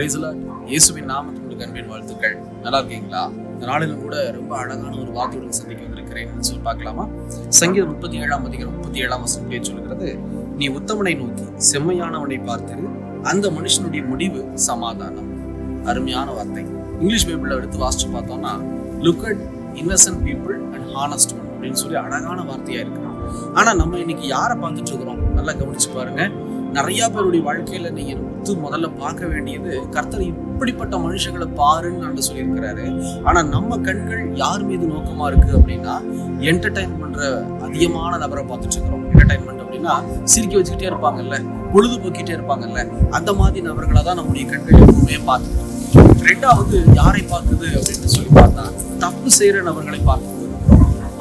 பிரைஸ்ல இயேசுவின் நாமத்துக்கு அன்பின் வாழ்த்துக்கள். நல்லா இருக்கீங்களா? இந்த நாளிலும் கூட ரொம்ப அழகான ஒரு வார்த்தையுடன் சந்திக்க வந்திருக்கிறேன். சொல்லி பார்க்கலாமா? சங்கீதம் முப்பத்தி ஏழாம் அதிகாரம் முப்பத்தி ஏழாம் வசனத்திலே சொல்கிறது நீ உத்தமனை நோக்கி செம்மையானவனை பார்த்திரு. அந்த மனுஷனுடைய முடிவு சமாதானம். அருமையான வார்த்தை. இங்கிலீஷ் பைபிள்ல எடுத்து வாசிச்சு பார்த்தோம்னா look at innocent people and honest one அப்படின்னு சொல்லி அழகான வார்த்தையா இருக்கு. ஆனா நம்ம இன்னைக்கு யாரை பார்த்துட்டு இருக்கிறோம்? நல்லா கவனிச்சு பாருங்க. நிறைய பேருடைய வாழ்க்கையில நீங்க முத்து முதல்ல பார்க்க வேண்டியது கர்த்தர் இப்படிப்பட்ட மனுஷங்களை பாருன்னு நான் சொல்லியிருக்கிறாரு. ஆனா நம்ம கண்கள் யார் மீது நோக்கமா இருக்கு அப்படின்னா என்டர்டைன் பண்ற அதிகமான நபரை பார்த்துட்டு இருக்கிறோம். என்டர்டைன்மெண்ட் அப்படின்னா சிரிக்க வச்சுக்கிட்டே இருப்பாங்கல்ல பொழுதுபோக்கிட்டே இருப்பாங்கல்ல அந்த மாதிரி நபர்களை தான் நம்முடைய கண்கள் எப்பவுமே பார்த்துட்டு ரெண்டாவது யாரை பார்க்குது அப்படின்னு சொல்லி பார்த்தா தப்பு செய்யற நபர்களை பார்க்கும்போது.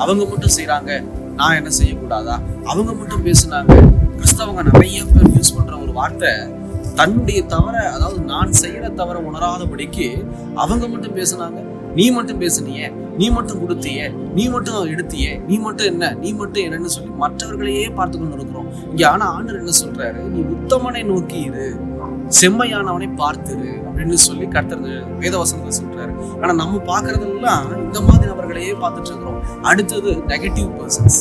அவங்க மட்டும் செய்யறாங்க நான் என்ன செய்யக்கூடாதா? அவங்க மட்டும் பேசுனாங்க கிறிஸ்தவங்க நிறைய பேர் யூஸ் பண்ற ஒரு வார்த்தை தன்னுடைய தவற அதாவது நான் செய்யற தவற உணராதபடிக்கு அவங்க மட்டும் பேசுனாங்க. நீ மட்டும் பேசுனியே நீ மட்டும் கொடுத்தியே நீ மட்டும் எடுத்தியே நீ மட்டும் என்ன நீ மட்டும் என்னன்னு சொல்லி மற்றவர்களையே பார்த்து கொண்டு இருக்கிறோம். இங்க ஆனா ஆண்டர் என்ன சொல்றாரு? நீ உத்தமனை நோக்கி இரு செம்மையானவனை பார்த்துரு அப்படின்னு சொல்லி கர்த்தர் வேதவசனத்தை சொல்றாரு. ஆனா நம்ம பாக்குறதெல்லாம் இந்த மாதிரி நபர்களையே பார்த்துட்டு இருக்கிறோம். அடுத்தது நெகட்டிவ் பர்சன்ஸ்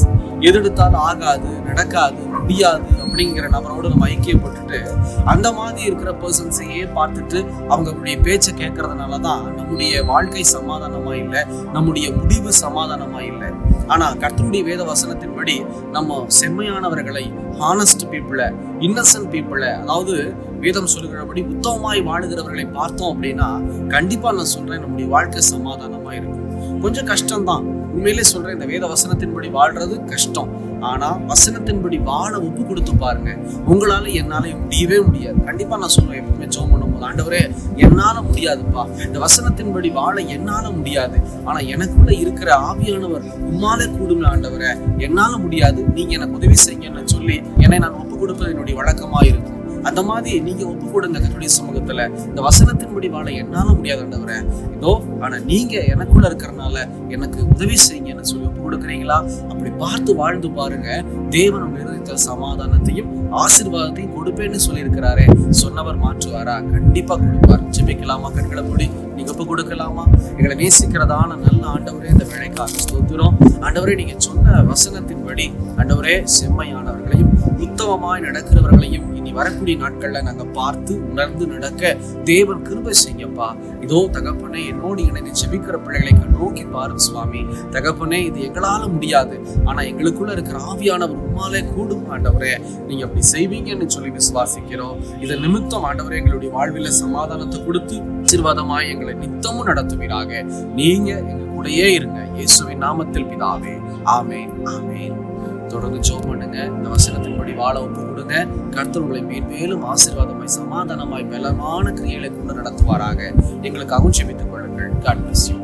எதெடுத்தாலும் ஆகாது நடக்காது முடியாது அப்படிங்கிற நபரோடு நம்ம ஐக்கியப்பட்டுட்டு அந்த மாதிரி இருக்கிற பர்சன்ஸையே பார்த்துட்டு அவங்களுடைய பேச்சை கேட்கறதுனால தான் நம்முடைய வாழ்க்கை சமாதானமா இல்லை நம்முடைய முடிவு சமாதானமா இல்லை. ஆனா கர்த்தருடைய வேத வசனத்தின்படி நம்ம செம்மையானவர்களை ஹானஸ்ட் பீப்புளை இன்னசென்ட் பீப்புளை அதாவது வேதம் சொல்லுகிறபடி உத்தமமாய் வாழுகிறவர்களை பார்த்தோம் அப்படின்னா கண்டிப்பா நான் சொல்றேன் நம்முடைய வாழ்க்கை சமாதானமா இருக்கும். கொஞ்சம் கஷ்டம்தான். உண்மையிலே சொல்றேன் இந்த வேத வசனத்தின்படி வாழ்றது கஷ்டம். ஆனா வசனத்தின்படி வாழ ஒப்பு கொடுத்து பாருங்க. உங்களால என்னால முடியவே முடியாது. கண்டிப்பா நான் சொல்லுவேன் எப்பவுமே ஜோம் பண்ணும்போது. ஆண்டவரே என்னால முடியாதுப்பா. இந்த வசனத்தின்படி வாழ என்னால முடியாது. ஆனா எனக்குள்ள இருக்கிற ஆவியானவர் உம்மாலே கூடுமே ஆண்டவரே. என்னால முடியாது. நீங்க எனக்கு உதவி செய்யுங்கன்னு சொல்லி என்னை நான் ஒப்பு கொடுப்பது என்னுடைய வழக்கமா இருக்கும் அந்த மாதிரி நீங்க ஒப்பு கொடுங்க கத்துடைய சமூகத்துல. இந்த வசனத்தின்படி வாழ என்னால முடியாது ஆண்டவரே. இதோ ஆனா நீங்க எனக்குள்ள இருக்கிறனால எனக்கு உதவி செய்யுங்கன்னு சொல்லி ஒப்பு கொடுக்குறீங்களா? அப்படி பார்த்து வாழ்ந்து பாருங்க. தேவன் விரோதித்த சமாதானத்தையும் ஆசீர்வாதத்தையும் கொடுப்பேன்னு சொல்லியிருக்கிறாரே. சொன்னவர் மாற்றுவாரா? கண்டிப்பா கொடுப்பார். ஜெபிக்கலாமா? கண்களை மூடி நீங்க ஒப்பு கொடுக்கலாமா? எங்களை நேசிக்கிறதான நல்ல ஆண்டவரே இந்த வேலைக்காக ஸ்தோத்திரம். ஆண்டவரே நீங்க சொன்ன வசனத்தின்படி ஆண்டவரே செம்மையானவர்களையும் உத்தமமாய் நடக்கிறவர்களையும் இனி வரக்கூடிய நாட்கள்ல நாங்க பார்த்து உணர்ந்து நடக்க தேவன் கிருபை செய்யப்பா இதோ தகப்பனே என்னோடு இணைந்து ஜெபிக்கிற பிள்ளைகளை நோக்கி பாரு சுவாமி. தகப்பனே இது எங்களால முடியாது. ஆனா எங்களுக்குள்ள இருக்கிற ஆவியானவர் உண்மாலே கூடும் ஆண்டவரே. நீங்க அப்படி செய்வீங்கன்னு சொல்லி விசுவாசிக்கிறோம். இதன் நிமித்தம் ஆண்டவரே எங்களுடைய வாழ்வில சமாதானத்தை கொடுத்து ஆசீர்வாதமாய் எங்களை நித்தமும் நடத்துவீராக. நீங்க எங்க கூடயே இருங்க. இயேசுவின் நாமத்தில் பிதாவே. ஆமேன் ஆமேன். தொடர்ந்து ஜோம் பண்ணுங்க. இந்த வசனத்தின்படி வாழ ஒப்பு கொடுங்க. கர்த்தர் உங்களை மேன்மேலும் ஆசீர்வாதமாய் சமாதானமாய் பலமான கிரியைகளை கொண்டு நடத்துவாராக. எங்களுக்கு அகுஞ்செபித்துக் கொள்ளுங்கள். God bless you